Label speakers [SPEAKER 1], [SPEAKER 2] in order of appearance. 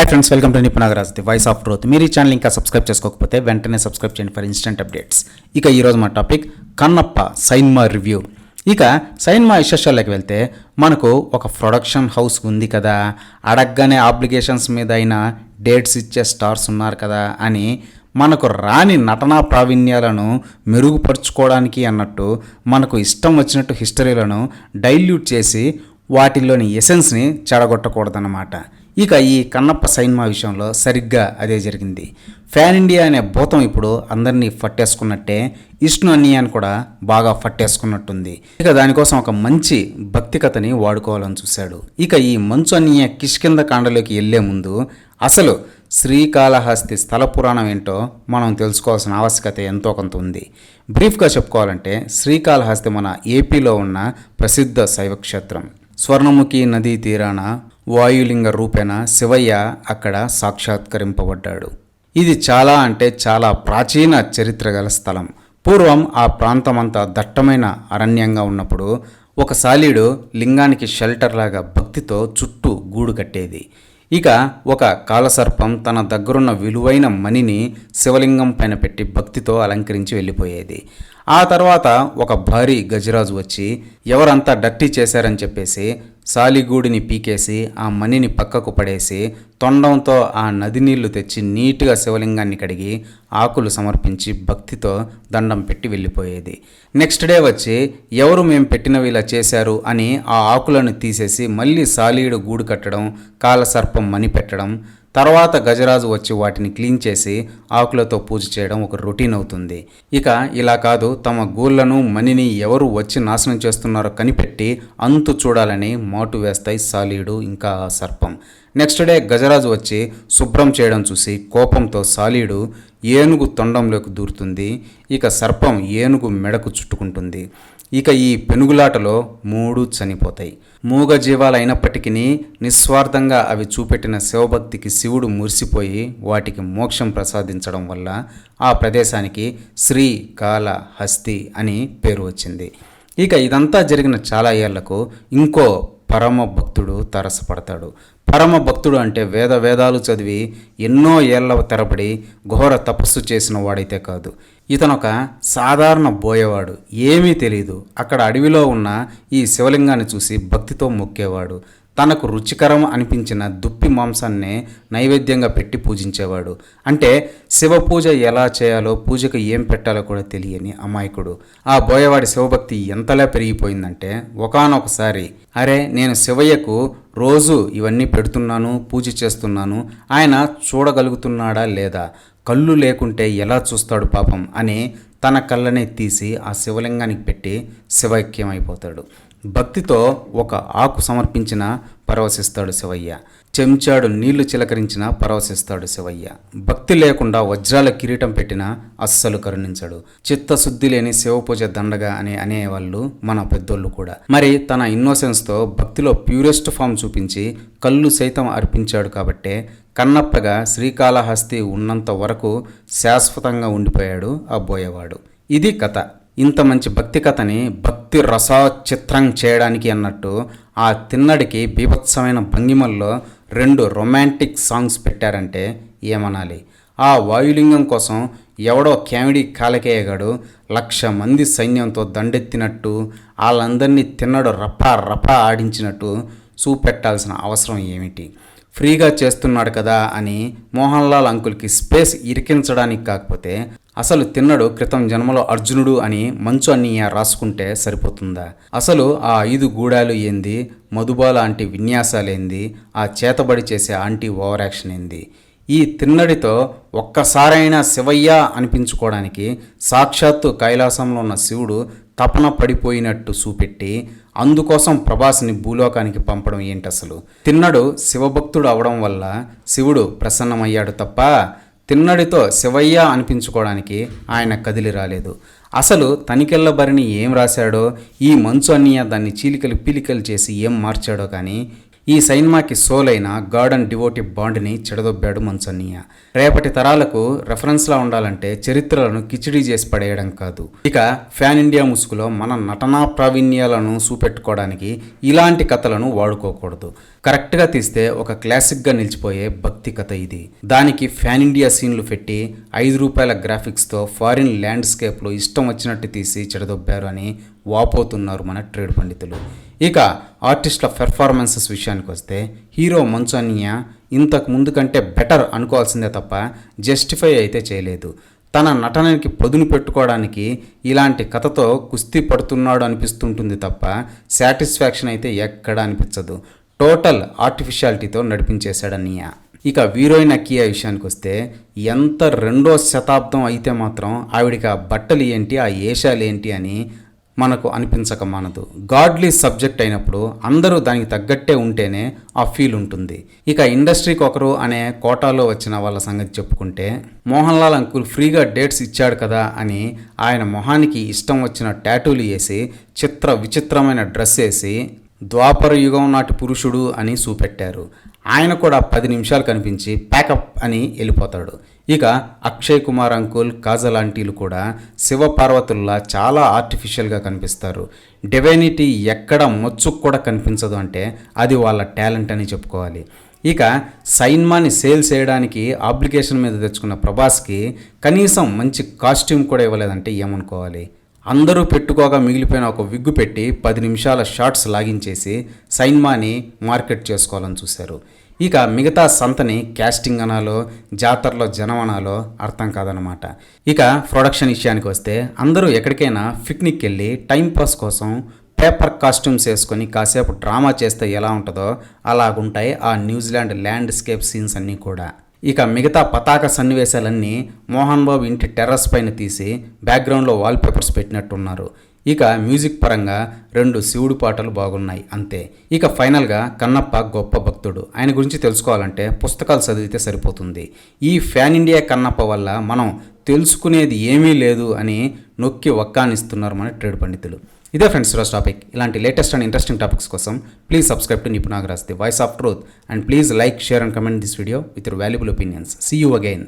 [SPEAKER 1] Hi friends welcome to Nipunagaraj the voice of growth మీరు ఈ channel ఇంకా subscribe చేసుకోకపోతే వెంటనే సబ్స్క్రైబ్ చేయండి ఫర్ ఇన్స్టెంట్ అప్డేట్స్ ఇక ఈరోజు మా టాపిక్ కన్నప్ప సైన్మా రివ్యూ ఇక సైన్మా విశేషాల్లోకి వెళ్తే మనకు ఒక ప్రొడక్షన్ హౌస్ ఉంది కదా. అడగగానే ఆబ్లిగేషన్స్ మీద అయినా డేట్స్ ఇచ్చే స్టార్స్ ఉన్నారు కదా అని మనకు రాని నటనా ప్రావీణ్యాలను మెరుగుపరుచుకోవడానికి అన్నట్టు మనకు ఇష్టం వచ్చినట్టు హిస్టరీలను డైల్యూట్ చేసి వాటిల్లోని ఎసెన్స్ని చెడగొట్టకూడదన్నమాట. ఇక ఈ కన్నప్ప సైన్మా విషయంలో సరిగ్గా అదే జరిగింది. ఫ్యాన్ ఇండియా అనే భూతం ఇప్పుడు అందరినీ పట్టేసుకున్నట్టే విష్ణు అన్నయ్యని కూడా బాగా పట్టేసుకున్నట్టుంది ఇక దానికోసం ఒక మంచి భక్తి కథని వాడుకోవాలని చూశాడు. ఇక ఈ మంచు అన్నయ్య కిష్కింద కాండలోకి వెళ్ళే ముందు అసలు శ్రీకాళహస్తి స్థల పురాణం ఏంటో మనం తెలుసుకోవాల్సిన ఆవశ్యకత ఎంతో కొంత ఉంది. బ్రీఫ్గా చెప్పుకోవాలంటే శ్రీకాళహస్తి మన ఏపీలో ఉన్న ప్రసిద్ధ శైవక్షేత్రం. స్వర్ణముఖి నదీ తీరాన వాయులింగ రూపేణ శివయ్య అక్కడ సాక్షాత్కరింపబడ్డాడు. ఇది చాలా అంటే చాలా ప్రాచీన చరిత్ర గల స్థలం. పూర్వం ఆ ప్రాంతమంతా దట్టమైన అరణ్యంగా ఉన్నప్పుడు ఒక సాలీడు లింగానికి షెల్టర్ లాగా భక్తితో చుట్టూ గూడు కట్టేది. ఇక ఒక కాలసర్పం తన దగ్గరున్న విలువైన మణిని శివలింగం పైన పెట్టి భక్తితో అలంకరించి వెళ్ళిపోయేది. ఆ తర్వాత ఒక భారీ గజరాజు వచ్చి ఎవరంతా డట్టి చేశారని చెప్పేసి సాలిగూడిని పీకేసి ఆ మణిని పక్కకు పడేసి తొండంతో ఆ నది నీళ్ళు తెచ్చి నీట్గా శివలింగాన్ని కడిగి ఆకులు సమర్పించి భక్తితో దండం పెట్టి వెళ్ళిపోయేది. నెక్స్ట్ డే వచ్చి ఎవరు మేము పెట్టినవి ఇలా చేశారు అని ఆ ఆకులను తీసేసి మళ్ళీ సాలీడు గూడు కట్టడం కాలసర్పం మణి పెట్టడం తర్వాత గజరాజు వచ్చి వాటిని క్లీన్ చేసి ఆకులతో పూజ చేయడం ఒక రొటీన్ అవుతుంది. ఇక ఇలా కాదు తమ గూళ్ళను మణిని ఎవరు వచ్చి నాశనం చేస్తున్నారో కనిపెట్టి అంతు చూడాలని మాటు వేస్తాయి సాలీడు ఇంకా ఆ సర్పం. నెక్స్ట్ డే గజరాజు వచ్చి శుభ్రం చేయడం చూసి కోపంతో సాలీడు ఏనుగు తొండంలోకి దూరుతుంది. ఇక సర్పం ఏనుగు మెడకు చుట్టుకుంటుంది. ఇక ఈ పెనుగులాటలో మూడు చనిపోతాయి. మూగ జీవాలైనప్పటికీ నిస్వార్థంగా అవి చూపెట్టిన శివభక్తికి శివుడు మురిసిపోయి వాటికి మోక్షం ప్రసాదించడం వల్ల ఆ ప్రదేశానికి శ్రీ కాల హస్తి అని పేరు వచ్చింది. ఇక ఇదంతా జరిగిన చాలా ఏళ్ళకు ఇంకో పరమ భక్తుడు తరసపడతాడు. పరమ భక్తుడు అంటే వేద వేదాలు చదివి ఎన్నో ఏళ్ళ తరబడి ఘోర తపస్సు చేసిన వాడైతే కాదు. ఇతను ఒక సాధారణ బోయేవాడు. ఏమీ తెలియదు అక్కడ అడవిలో ఉన్న ఈ శివలింగాన్ని చూసి భక్తితో మొక్కేవాడు. తనకు రుచికరం అనిపించిన దుప్పి మాంసాన్నే నైవేద్యంగా పెట్టి పూజించేవాడు. అంటే శివ పూజ ఎలా చేయాలో పూజకు ఏం పెట్టాలో కూడా తెలియని అమాయకుడు. ఆ బోయవాడి శివభక్తి ఎంతలా పెరిగిపోయిందంటే ఒకనొకసారి అరే నేను శివయ్యకు రోజు ఇవన్నీ పెడుతున్నాను పూజ చేస్తున్నాను ఆయన చూడగలుగుతున్నాడా లేదా? కళ్ళు లేకుంటే ఎలా చూస్తాడు పాపం? అని తన కళ్ళనే తీసి ఆ శివలింగానికి పెట్టి శివైక్యం అయిపోతాడు భక్తితో ఒక ఆకు సమర్పించిన పరవశిస్తాడు శివయ్య. చెంచాడు నీళ్ళు చిలకరించిన పరవశిస్తాడు శివయ్య. భక్తి లేకుండా వజ్రాల కిరీటం పెట్టిన అస్సలు కరుణించడు. చిత్తశుద్ధి లేని శివపూజ దండగా అని అనేవాళ్ళు మన పెద్దోళ్ళు కూడా. మరి తన ఇన్నోసెన్స్తో భక్తిలో ప్యూరెస్ట్ ఫామ్ చూపించి కళ్ళు సైతం అర్పించాడు కాబట్టే కన్నప్పగా శ్రీకాళహస్తి ఉన్నంత వరకు శాశ్వతంగా ఉండిపోయాడు ఆ బోయేవాడు. ఇది కథ. ఇంత మంచి భక్తి కథని భక్తి రసచిత్రం చేయడానికి అన్నట్టు ఆ తిన్నడికి బీభత్సమైన భంగిమల్లో రెండు రొమాంటిక్ సాంగ్స్ పెట్టారంటే ఏమనాలి? ఆ వాయులింగం కోసం ఎవడో క్యామిడీ కాలకేయగాడు లక్ష మంది సైన్యంతో దండెత్తినట్టు వాళ్ళందరినీ తిన్నడు రపా రపా ఆడించినట్టు చూపెట్టాల్సిన అవసరం ఏమిటి? ఫ్రీగా చేస్తున్నాడు కదా అని మోహన్ లాల్ అంకుల్కి స్పేస్ ఇరికించడానికి కాకపోతే అసలు తిన్నడు క్రితం జన్మలో అర్జునుడు అని మంచు అన్నయ్య రాసుకుంటే సరిపోతుందా? అసలు ఆ ఐదు గూడాలు ఏంది? మధుబాల ఆంటీ విన్యాసాలేంది? ఆ చేతబడి చేసే ఆంటీ ఓవర్ యాక్షన్ ఏంది? ఈ తిన్నడితో ఒక్కసారైనా శివయ్య అనిపించుకోవడానికి సాక్షాత్తు కైలాసంలో ఉన్న శివుడు తపన పడిపోయినట్టు చూపెట్టి అందుకోసం ప్రభాస్ని భూలోకానికి పంపడం ఏంటి అసలు తిన్నడు శివభక్తుడు అవడం వల్ల శివుడు ప్రసన్నమయ్యాడు తప్ప తిన్నడితో శివయ్య అనిపించుకోవడానికి ఆయన కదిలి రాలేదు. అసలు తనికెళ్ళ బరిని ఏం రాశాడో ఈ మంచు అన్నయ్య దాన్ని చీలికలు పీలికలు చేసి ఏం మార్చాడో కానీ ఈ సైన్మాకి సోలైన గార్డెన్ డివోటి బాండ్ని చెడదొబ్బాడు మంచన్నయ్య రేపటి తరాలకు రెఫరెన్స్లా ఉండాలంటే చరిత్రలను కిచిడీ చేసి పడేయడం కాదు. ఇక ఫ్యాన్ ఇండియా ముసుగులో మన నటనా ప్రావీణ్యాలను చూపెట్టుకోవడానికి ఇలాంటి కథలను వాడుకోకూడదు. కరెక్ట్గా తీస్తే ఒక క్లాసిక్గా నిలిచిపోయే భక్తి కథ ఇది. దానికి ఫ్యాన్ ఇండియా సీన్లు పెట్టి ఐదు రూపాయల గ్రాఫిక్స్తో ఫారిన్ ల్యాండ్స్కేప్లో ఇష్టం వచ్చినట్టు తీసి చెడదొబ్బారు అని వాపోతున్నారు మన ట్రేడ్ పండితులు. ఇక ఆర్టిస్టుల పెర్ఫార్మెన్సెస్ విషయానికి వస్తే హీరో మంచు ఇంతకు ముందు కంటే బెటర్ అనుకోవాల్సిందే తప్ప జస్టిఫై అయితే చేయలేదు. తన నటనకి పదును పెట్టుకోవడానికి ఇలాంటి కథతో కుస్తీ పడుతున్నాడు అనిపిస్తుంటుంది తప్ప సాటిస్ఫాక్షన్ అయితే ఎక్కడా అనిపించదు. టోటల్ ఆర్టిఫిషియాలిటీతో నడిపించేశాడన్నయ్య ఇక వీరోయిన్ అక్కియా విషయానికి వస్తే ఎంత రెండో శతాబ్దం అయితే మాత్రం ఆవిడికి ఆ బట్టలు ఏంటి ఆ ఏషాలు ఏంటి అని మనకు అనిపించక మానదు. గాడ్లీ సబ్జెక్ట్ అయినప్పుడు అందరూ దానికి తగ్గట్టే ఉంటేనే ఆ ఫీల్ ఉంటుంది. ఇక ఇండస్ట్రీకి ఒకరు అనే కోటాలో వచ్చిన వాళ్ళ సంగతి చెప్పుకుంటే మోహన్ లాల్ అంకుల్ ఫ్రీగా డేట్స్ ఇచ్చాడు కదా అని ఆయన మొహానికి ఇష్టం వచ్చిన టాటూలు వేసి చిత్ర విచిత్రమైన డ్రెస్ వేసి ద్వాపర యుగం నాటి పురుషుడు అని చూపెట్టారు. ఆయన కూడా పది నిమిషాలు కనిపించి ప్యాకప్ అని వెళ్ళిపోతాడు. ఇక అక్షయ్ కుమార్ అంకుల్ కాజల్ ఆంటీలు కూడా శివపార్వతుల్లా చాలా ఆర్టిఫిషియల్గా కనిపిస్తారు. డివైనిటీ ఎక్కడ మొచ్చుకు కూడా కనిపించదు అంటే అది వాళ్ళ టాలెంట్ అని చెప్పుకోవాలి. ఇక సైన్మాని సేల్ చేయడానికి అప్లికేషన్ మీద తెచ్చుకున్న ప్రభాస్కి కనీసం మంచి కాస్ట్యూమ్ కూడా ఇవ్వలేదంటే ఏమనుకోవాలి? అందరూ పెట్టుకోగా మిగిలిపోయిన ఒక విగ్గు పెట్టి పది నిమిషాల షార్ట్స్ లాగించేసి సైన్మాని మార్కెట్ చేసుకోవాలని చూశారు. ఇక మిగతా సంతని క్యాస్టింగ్ అనాలో జాతరలో జనం అనాలో అర్థం కాదనమాట ఇక ప్రొడక్షన్ విషయానికి వస్తే అందరూ ఎక్కడికైనా పిక్నిక్ వెళ్ళి టైంపాస్ కోసం పేపర్ కాస్ట్యూమ్స్ వేసుకొని కాసేపు డ్రామా చేస్తే ఎలా ఉంటుందో అలాగుంటాయి ఆ న్యూజిలాండ్ ల్యాండ్స్కేప్ సీన్స్ అన్నీ కూడా. ఇక మిగతా పతాక సన్నివేశాలన్నీ మోహన్ బాబు ఇంటి టెర్రస్ పైన తీసి బ్యాక్గ్రౌండ్లో వాల్ పేపర్స్ పెట్టినట్టున్నారు. ఇక మ్యూజిక్ పరంగా రెండు శివుడు పాటలు బాగున్నాయి అంతే. ఇక ఫైనల్గా కన్నప్ప గొప్ప భక్తుడు. ఆయన గురించి తెలుసుకోవాలంటే పుస్తకాలు చదివితే సరిపోతుంది. ఈ ఫ్యాన్ ఇండియా కన్నప్ప వల్ల మనం తెలుసుకునేది ఏమీ లేదు అని నొక్కి వక్కానిస్తున్నారు మన ట్రేడ్ పండితులు. ఇదే ఫ్రెండ్స్ ఈరోజు టాపిక్. ఇలాంటి లేటెస్ట్ అండ్ ఇంట్రెస్టింగ్ టాపిక్స్ కోసం please subscribe to Nipunagaras the voice of truth. And please like share and comment this video with your valuable opinions. See you again